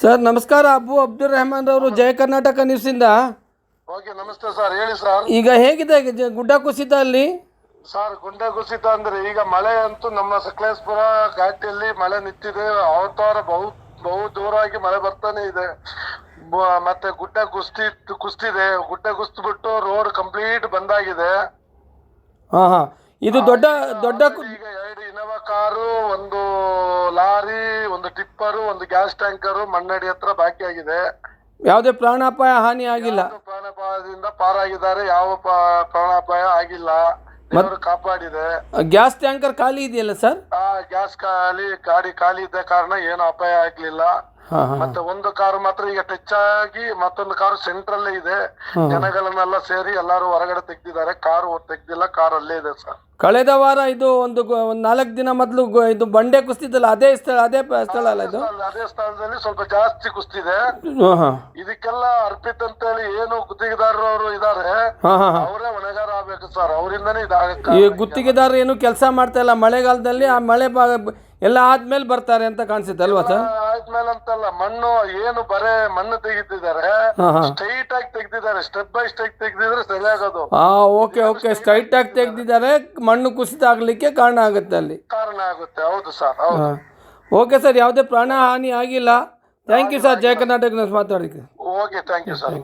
Sir ನಮಸ್ಕಾರ ಅಬು ಅಬ್ದುಲ್ ರೆಹಮಾನ್ ಅವರು ಜಯ ಕರ್ನಾಟಕ ನ್ಯೂಸಿಂದ ಓಕೆ ನಮಸ್ತೆ ಸರ್ ಹೇಳಿ ಸರ್ ಈಗ ಹೇಗಿದೆ ಜ- ಗುಡ್ಡ ಕುಸಿತ ಅಲ್ಲಿ? ಸರ್ ಗುಂಡ ಕುಸಿತ ಅಂದ್ರೆ ಈಗ ಮಳೆ ಅಂತೂ ನಮ್ಮ ಸಕಲೇಶ್ಪುರ ಘಾಟಿಯಲ್ಲಿ ಮಳೆ ನಿಂತಿದೆ. ಅವತಾರ ಬಹು ಬಹು ದೂರವಾಗಿ ಮಳೆ ಬರ್ತಾನೆ ಇದೆ. ಬ- ಮತ್ತೆ ಗುಡ್ಡ ಕುಸ್ತಿ ಕುಸ್ತಿದೆ. ಗುಡ್ಡ ಕುಸ್ತಿಬಿಟ್ಟು ರೋಡ್ ಕಂಪ್ಲೀಟ್ ಬಂದಾಗಿದೆ. ಹಾಂ ಹಾಂ. ಇದು ದೊಡ್ಡ ದೊಡ್ಡ ಕು- ಈಗ ಎರಡು ಇನೋವಾ ಕಾರು ಒಂದು ಟಿಪ್ಪರು ಒಂದು ಗ್ಯಾಸ್ ಟ್ಯಾಂಕರ್ ಮಣ್ಣಡಿ ಹತ್ರ ಬಾಕಿ ಆಗಿದೆ. ಯಾವುದೇ ಪ್ರಾಣಾಪಾಯ ಹಾನಿ ಆಗಿಲ್ಲ. ಯಾರು ಪ್ರಾಣಾಪಾಯದಿಂದ ಪಾರಾಗಿದ್ದಾರೆ ಯಾವ ಪ- ಪ್ರಾಣಾಪಾಯ ಆಗಿಲ್ಲ. ದೇವರು ಕಾಪಾಡಿದೆ. ಗ್ಯಾಸ್ ಟ್ಯಾಂಕರ್ ಖಾಲಿ ಇದೆಯಲ್ಲ ಸರ್? ಆ ಗ್ಯಾಸ್ ಖಾಲಿ ಗಾಡಿ ಖಾಲಿ ಇದ್ದ ಕಾರಣ ಏನು ಅಪಾಯ ಆಗ್ಲಿಲ್ಲ. ಹಾಂ ಹಾಂ ಮತ್ತೆ ಒಂದು ಕಾರು ಮಾತ್ರ ಈಗ ಟಚ್ ಆಗಿ ಮತ್ತೊಂದು ಕಾರು ಸೆಂಟ್ರಲ್ಲೇ ಇದೆ. ಜನಗಳನ್ನೆಲ್ಲ ಸೇರಿ ಎಲ್ಲಾರು ಹೊರಗಡೆ ತೆಗ್ದಿದ್ದಾರೆ. ಕಾರು ತೆಗ್ದಿಲ್ಲ ಕಾರ್ ಅಲ್ಲೇ ಇದೆ ಸರ್. ಕಳೆದ ವಾರ ಇದು ಒಂದು ನಾಲ್ಕು ದಿನ ಮೊದಲು ಇದು ಬಂಡೆ ಕುಸ್ತಿದ್ದಲ್ಲ ಅದೇ ಸ್ಥಳ ಅದೇ ಸ್ಥಳ ಅಲ್ಲ ಇದು? ಅದೇ ಸ್ಥಳದಲ್ಲಿ ಸ್ವಲ್ಪ ಜಾಸ್ತಿ ಕುಸ್ತಿದೆ. ಹಾಂ ಇದಕ್ಕೆಲ್ಲ ಅರ್ಪಿತ್ ಅಂತೇಳಿ ಏನು ಗುತ್ತಿಗೆದಾರರು ಇದಾರೆ ಹಾಂ ಹಾಂ ಹಾಂ. ಅವರೇ ಹೊಣೆಗಾರ ಆಗ್ಬೇಕು ಸರ್ ಅವರಿಂದನೇ ಇದಾಗಕ್ಕೆ ಈ ಗುತ್ತಿಗೆದಾರರು ಏನು ಕೆಲಸ ಮಾಡ್ತಾ ಇಲ್ಲ ಮಳೆಗಾಲದಲ್ಲಿ ಆ ಮಳೆ ಬಾ ಎಲ್ಲ ಆದ್ಮೇಲೆ ಬರ್ತಾರೆ ಅಂತ ಕಾಣಿಸುತ್ತೆ ಅಲ್ವಾ ಸರ್? ಆದ್ಮೇಲೆ ಅಂತಲ್ಲ ಮಣ್ಣು ಏನು ಬರೇ ಮಣ್ಣು ತೆಗಿತಿದ್ದಾರೆ ಸ್ಟ್ರೈಟ್ ಆಗಿ ತೆಗ್ದಿದ್ದಾರೆ ಸ್ಟೆಪ್ ಬೈ ಸ್ಟೆಪ್ ತೆಗ್ದಿದ್ರೆ ಸರಿಯಾಗೋದು ಆ ಓಕೆ ಓಕೆ ಸ್ಟ್ರೈಟ್ ಆಗಿ ತೆಗ್ದಿದ್ದಾರೆ ಮಣ್ಣು ಕುಸಿತ ಆಗ್ಲಿಕ್ಕೆ ಕಾರಣ ಆಗುತ್ತೆ ಅಲ್ಲಿ. ಕಾರಣ ಆಗುತ್ತೆ ಹೌದು ಸರ್ ಹೌದು. ಓಕೆ ಸರ್ ಯಾವುದೇ ಪ್ರಾಣ ಹಾನಿ ಆಗಿಲ್ಲ thank you sir Jaya Karnataka ಮಾತಾಡೋದಕ್ಕೆ ಓಕೆ ಥ್ಯಾಂಕ್ ಯು ಸರ್